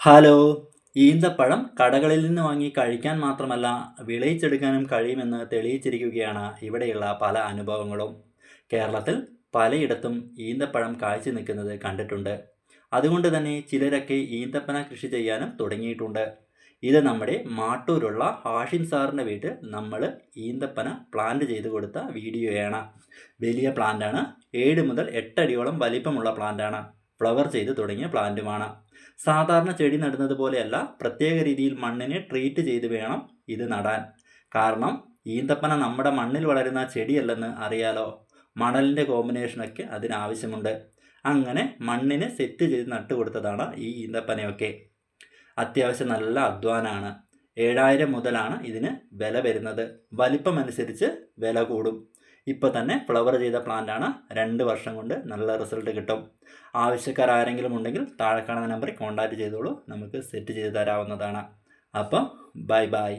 Hello. ഈന്തപ്പഴം കടകളിൽ നിന്ന് വാങ്ങി കഴിക്കാൻ മാത്രമല്ല വിളയിച്ചെടുക്കാനും കഴിയുമെന്ന് തെളിയിച്ചിരിക്കുകയാണ് ഇവിടെയുള്ള പല അനുഭവങ്ങളും. കേരളത്തിൽ പലയിടത്തും ഈന്തപ്പഴം കാഴ്ച നിൽക്കുന്നത് കണ്ടിട്ടുണ്ട്. അതുകൊണ്ട് തന്നെ ചിലരൊക്കെ ഈന്തപ്പന കൃഷി ചെയ്യാനും തുടങ്ങിയിട്ടുണ്ട്. ഇത് നമ്മുടെ മാട്ടൂരുള്ള ഹാഷിൻ സാറിന്റെ വീട്ടിൽ നമ്മൾ ഈന്തപ്പന പ്ലാന്റ് ചെയ്ത് കൊടുത്ത വീഡിയോയാണ്. വലിയ പ്ലാന്റാണ്. ഏഴ് മുതൽ എട്ടടിയോളം വലിപ്പമുള്ള പ്ലാന്റാണ്. ഫ്ലവർ ചെയ്ത് തുടങ്ങിയ പ്ലാന്റുമാണ്. സാധാരണ ചെടി നടുന്നത് പോലെയല്ല പ്രത്യേക രീതിയിൽ മണ്ണിനെ ട്രീറ്റ് ചെയ്ത് വേണം ഇത് നടാൻ. കാരണം ഈന്തപ്പന നമ്മുടെ മണ്ണിൽ വളരുന്ന ചെടിയല്ലെന്ന് അറിയാലോ. മണലിന്റെ കോമ്പിനേഷനൊക്കെ അതിനാവശ്യമുണ്ട്. അങ്ങനെ മണ്ണിനെ സെറ്റ് ചെയ്ത് നട്ടു കൊടുത്തതാണ് ഈ ഈന്തപ്പനയൊക്കെ. അത്യാവശ്യം നല്ല അധ്വാനമാണ് ഏഴായിരം മുതലാണ് ഇതിന് വില വരുന്നത്. വലിപ്പമനുസരിച്ച് വില കൂടും. ഇപ്പോൾ തന്നെ ഫ്ലവർ ചെയ്ത ആണ് രണ്ട് വർഷം കൊണ്ട് നല്ല റിസൾട്ട് കിട്ടും. ആവശ്യക്കാർ ആരെങ്കിലും ഉണ്ടെങ്കിൽ താഴെ കാണുന്ന നമ്പറിൽ കോൺടാക്റ്റ് ചെയ്തോളൂ. നമുക്ക് സെറ്റ് ചെയ്ത് തരാവുന്നതാണ്. അപ്പം ബൈ ബൈ